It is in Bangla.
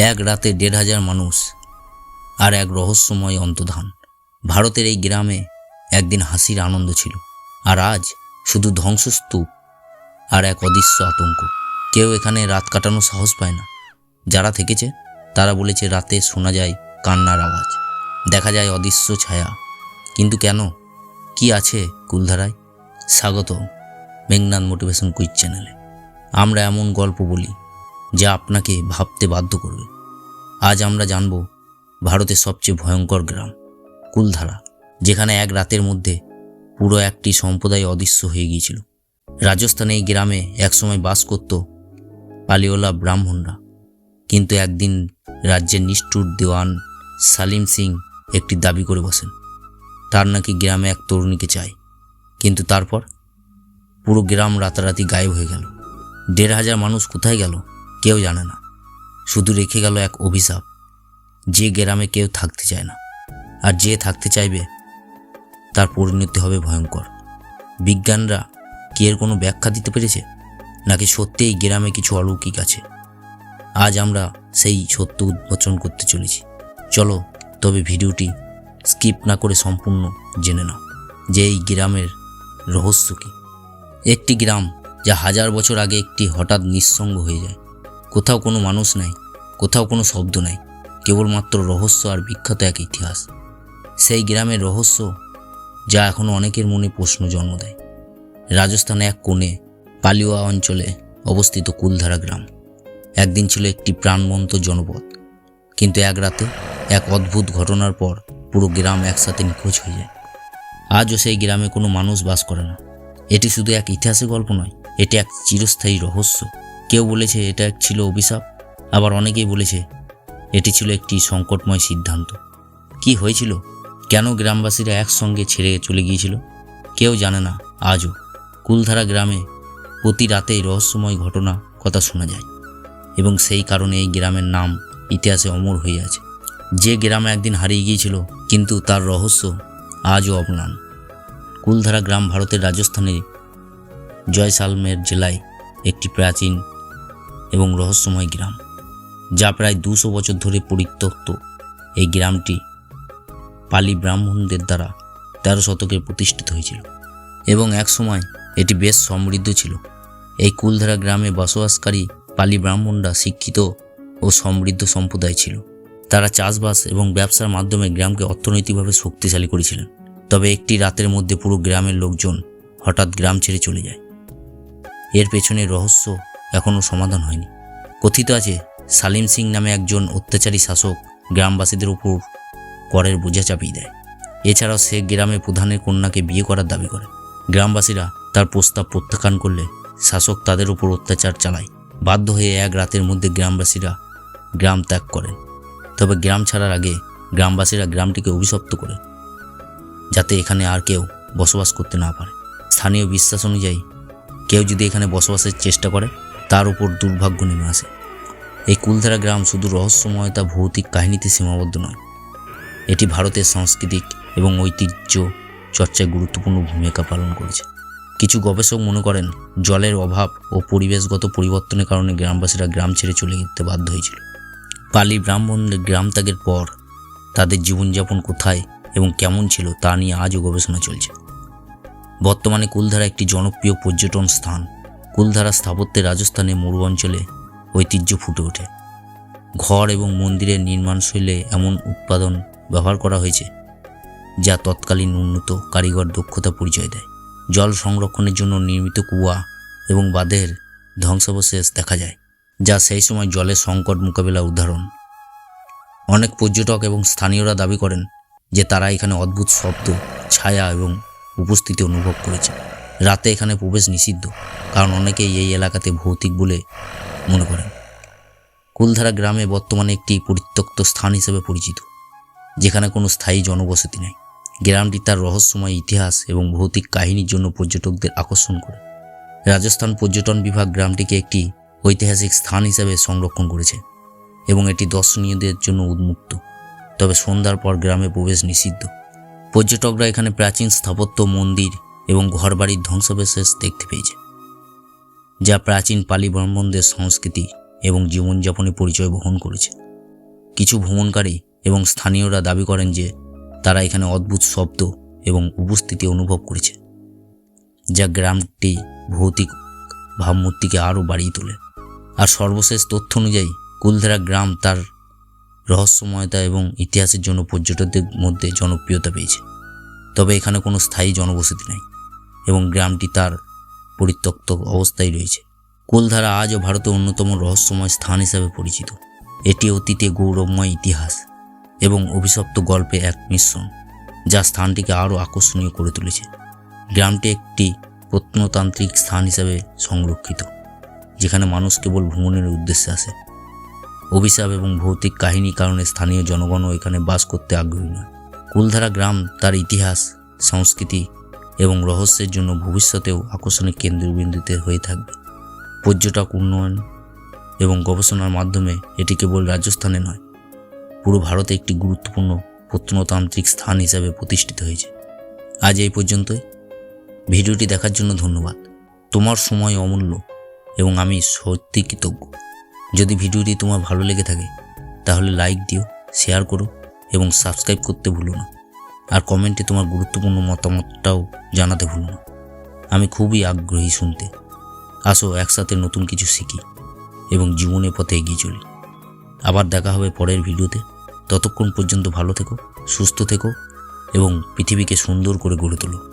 এক রাতে দেড় হাজার মানুষ আর এক রহস্যময় অন্তধান ভারতের এই গ্রামে একদিন হাসির আনন্দ ছিল। আর আজ শুধু ধ্বংসস্তূপ আর এক অদৃশ্য আতঙ্ক। কেউ এখানে রাত কাটানো সাহস পায় না। যারা থেকেছে, তারা বলেছে রাতে শোনা যায় কান্নার আওয়াজ। দেখা যায় অদৃশ্য ছায়া। কিন্তু কেন? কি আছে কুলধারায়? স্বাগত মেঘনাথ মোটিভেশন কুইজ চ্যানেলে। আমরা এমন গল্প বলি যা আপনাকে ভাবতে বাধ্য করবে। আজ আমরা জানব ভারতের সবচেয়ে ভয়ঙ্কর গ্রাম, কুলধারা, যেখানে এক রাতের মধ্যে পুরো একটি সম্প্রদায় অদৃশ্য হয়ে গিয়েছিল। রাজস্থানে এই গ্রামে একসময় বাস করত পালিওলা ব্রাহ্মণরা। কিন্তু একদিন রাজ্যের নিষ্ঠুর দেওয়ান সালিম সিং একটি দাবি করে বসেন, তার নাকি গ্রামে এক তরুণীকে চাই। কিন্তু তারপর পুরো গ্রাম রাতারাতি গায়েব হয়ে গেল। দেড় হাজার মানুষ কোথায় গেল? কেউ জানে না। শুধু রেখে গেল এক অভিশাপ। যে গ্রামে কেউ থাকতে চায় না। আর যে থাকতে চাইবে, তার পরিণতি হবে ভয়ঙ্কর। বিজ্ঞানরা কি এর কোনো ব্যাখ্যা দিতে পেরেছে? নাকি সত্যি এই গ্রামে কিছু অলৌকিক আছে? আজ আমরা সেই সত্য উদ্বোচন করতে চলেছি। চলো, তবে ভিডিওটি স্কিপ না করে সম্পূর্ণ জেনে নাও যে এই গ্রামের রহস্য কী। একটি গ্রাম যা হাজার বছর আগে একটি হঠাৎ নিঃসঙ্গ হয়ে যায়। কোথাও কোনো মানুষ নাই, কোথাও কোনো শব্দ নাই, কেবলমাত্র রহস্য আর বিখ্যাত এক ইতিহাস। সেই গ্রামের রহস্য, যা এখনও অনেকের মনে প্রশ্ন জন্ম দেয়। রাজস্থানে এক কোণে পালিওয়া অঞ্চলে অবস্থিত কুলধারা গ্রাম। একদিন ছিল একটি প্রাণবন্ত জনপদ। কিন্তু এক রাতে এক অদ্ভুত ঘটনার পর পুরো গ্রাম একসাথে নিখোঁজ হয়ে যায়। আজও সেই গ্রামে কোনো মানুষ বাস করে না। এটি শুধু এক ইতিহাসের গল্প নয়, এটি এক চিরস্থায়ী রহস্য। কেউ বলেছে এটা এক ছিল অভিশাপ, আবার অনেকেই বলেছে এটি ছিল একটি সংকটময় সিদ্ধান্ত। কি হয়েছিল? কেন গ্রামবাসীরা একসঙ্গে ছেড়ে চলে গিয়েছিল? কেউ জানে না, আজও। কুলধারা গ্রামে প্রতি রাতেই রহস্যময় ঘটনা, কথা শোনা যায়। এবং সেই কারণে এই গ্রামের নাম ইতিহাসে অমর হয়ে আছে। যে গ্রামে একদিন হারিয়ে গিয়েছিল, কিন্তু তার রহস্য আজও অম্লান কুলধারা গ্রাম ভারতের রাজস্থানের জয়সালমের জেলায় একটি প্রাচীন এবং রহস্যময় গ্রাম, যা প্রায় দুশো বছর ধরে পরিত্যক্ত। এই গ্রামটি পালি ব্রাহ্মণদের দ্বারা তেরো শতকে প্রতিষ্ঠিত হয়েছিল এবং একসময় এটি বেশ সমৃদ্ধ ছিল। এই কুলধারা গ্রামে বসবাসকারী পালি ব্রাহ্মণরা শিক্ষিত ও সমৃদ্ধ সম্প্রদায় ছিল। তারা চাষবাস এবং ব্যবসার মাধ্যমে গ্রামকে অর্থনৈতিকভাবে শক্তিশালী করেছিলেন। তবে একটি রাতের মধ্যে পুরো গ্রামের লোকজন হঠাৎ গ্রাম ছেড়ে চলে যায়। এর পেছনে রহস্য এখনও সমাধান হয়নি। কথিত আছে, সালিম সিং নামে একজন অত্যাচারী শাসক গ্রামবাসীদের উপর করের বোঝা চাপিয়ে দেয়। এছাড়াও সে গ্রামে প্রধানের কন্যাকে বিয়ে করার দাবি করে। গ্রামবাসীরা তার প্রস্তাব প্রত্যাখ্যান করলে শাসক তাদের উপর অত্যাচার চালায়। বাধ্য হয়ে এক রাতের মধ্যে গ্রামবাসীরা গ্রাম ত্যাগ করেন। তবে গ্রাম ছাড়ার আগে গ্রামবাসীরা গ্রামটিকে অভিশপ্ত করে, যাতে এখানে আর কেউ বসবাস করতে না পারে। স্থানীয় বিশ্বাস অনুযায়ী কেউ যদি এখানে বসবাসের চেষ্টা করে তার উপর দুর্ভাগ্য নেমে আসে। এই কুলধারা গ্রাম শুধু রহস্যময়তা ভৌতিক কাহিনীতে সীমাবদ্ধ নয়। এটি ভারতের সাংস্কৃতিক এবং ঐতিহ্য চর্চায় গুরুত্বপূর্ণ ভূমিকা পালন করেছে। কিছু গবেষক মনে করেন, জলের অভাব ও পরিবেশগত পরিবর্তনের কারণে গ্রামবাসীরা গ্রাম ছেড়ে চলে যেতে বাধ্য হয়েছিল। পালি ব্রাহ্মণদের গ্রাম ত্যাগের পর তাদের জীবনযাপন কোথায় এবং কেমন ছিল তা নিয়ে আজও গবেষণা চলছে। বর্তমানে কুলধারা একটি জনপ্রিয় পর্যটন স্থান। কুলধারা স্থাপত্যের রাজস্থানে মরু অঞ্চলে ঐতিহ্য ফুটে ওঠে। ঘর এবং মন্দিরের নির্মাণশৈলে এমন উৎপাদন ব্যবহার করা হয়েছে, যা তৎকালীন উন্নত কারিগর দক্ষতা পরিচয় দেয়। জল সংরক্ষণের জন্য নির্মিত কুয়া এবং বাঁধের ধ্বংসাবশেষ দেখা যায়, যা সেই সময় জলের সংকট মোকাবেলা উদাহরণ। অনেক পর্যটক এবং স্থানীয়রা দাবি করেন যে তারা এখানে অদ্ভুত শব্দ, ছায়া এবং উপস্থিতি অনুভব করেছে। রাতে এখানে প্রবেশ নিষিদ্ধ। কারণ অনেকেই এই এলাকাতে ভৌতিক বলে মনে করেন। কুলধারা গ্রামে বর্তমানে একটি পরিত্যক্ত স্থান হিসেবে পরিচিত, যেখানে কোনো স্থায়ী জনবসতি নেই। গ্রামটি তার রহস্যময় ইতিহাস এবং ভৌতিক কাহিনীর জন্য পর্যটকদের আকর্ষণ করে। রাজস্থান পর্যটন বিভাগ গ্রামটিকে একটি ঐতিহাসিক স্থান হিসেবে সংরক্ষণ করেছে এবং এটি দর্শনীয়দের জন্য উন্মুক্ত। তবে সন্ধ্যার পর গ্রামে প্রবেশ নিষিদ্ধ। পর্যটকরা এখানে প্রাচীন স্থাপত্য, মন্দির এবং ঘরবাড়ির ধ্বংসাবশেষ দেখতে পেয়েছে, যা প্রাচীন পালি ব্রাহ্মণদের সংস্কৃতি এবং জীবনযাপনে পরিচয় বহন করেছে। কিছু ভ্রমণকারী এবং স্থানীয়রা দাবি করেন যে তারা এখানে অদ্ভুত শব্দ এবং উপস্থিতি অনুভব করেছে, যা গ্রামটি ভৌতিক ভাবমূর্তিকে আরও বাড়িয়ে তোলে। আর সর্বশেষ তথ্য অনুযায়ী, কুলধেরা গ্রাম তার রহস্যময়তা এবং ইতিহাসের জন্য পর্যটকদের মধ্যে জনপ্রিয়তা পেয়েছে। তবে এখানে কোনো স্থায়ী জনবসতি নেই। এবং গ্রামটি তার পরিত্যক্ত অবস্থায় রয়েছে। কুলধারা আজও ভারতের অন্যতম রহস্যময় স্থান হিসাবে পরিচিত। এটি অতীতে গৌরবময় ইতিহাস এবং অভিশপ্ত গল্পে এক মিশ্রণ, যা স্থানটিকে আরও আকর্ষণীয় করে তুলেছে। গ্রামটি একটি প্রত্নতান্ত্রিক স্থান হিসাবে সংরক্ষিত, যেখানে মানুষ কেবল ভ্রমণের উদ্দেশ্যে আসে। অভিশাপ এবং ভৌতিক কাহিনী কারণে স্থানীয় জনগণও এখানে বাস করতে আগ্রহী নয়। কুলধারা গ্রাম তার ইতিহাস, সংস্কৃতি এবং রহস্যের জন্য ভবিষ্যতেও আকর্ষণের কেন্দ্রবিন্দুতে হয়ে থাকবে। পর্যটক উন্নয়ন এবং গবেষণার মাধ্যমে এটি কেবল রাজস্থানে নয়, পুরো ভারতে একটি গুরুত্বপূর্ণ প্রত্নতান্ত্রিক স্থান হিসাবে প্রতিষ্ঠিত হয়েছে। আজ এই পর্যন্তই। ভিডিওটি দেখার জন্য ধন্যবাদ। তোমার সময় অমূল্য এবং আমি সত্যি কৃতজ্ঞ। যদি ভিডিওটি তোমার ভালো লেগে থাকে, তাহলে লাইক দিও শেয়ার করো এবং সাবস্ক্রাইব করতে ভুলো না। আর কমেন্টে তোমার গুরুত্বপূর্ণ মতামতটাও জানাতে ভুলো না। আমি খুবই আগ্রহী শুনতে। আসো, একসাথে নতুন কিছু শিখি এবং জীবনের পথে এগিয়ে চলি। আবার দেখা হবে পরের ভিডিওতে। ততক্ষণ পর্যন্ত ভালো থেকো, সুস্থ থেকো এবং পৃথিবীকে সুন্দর করে গড়ে তোলো।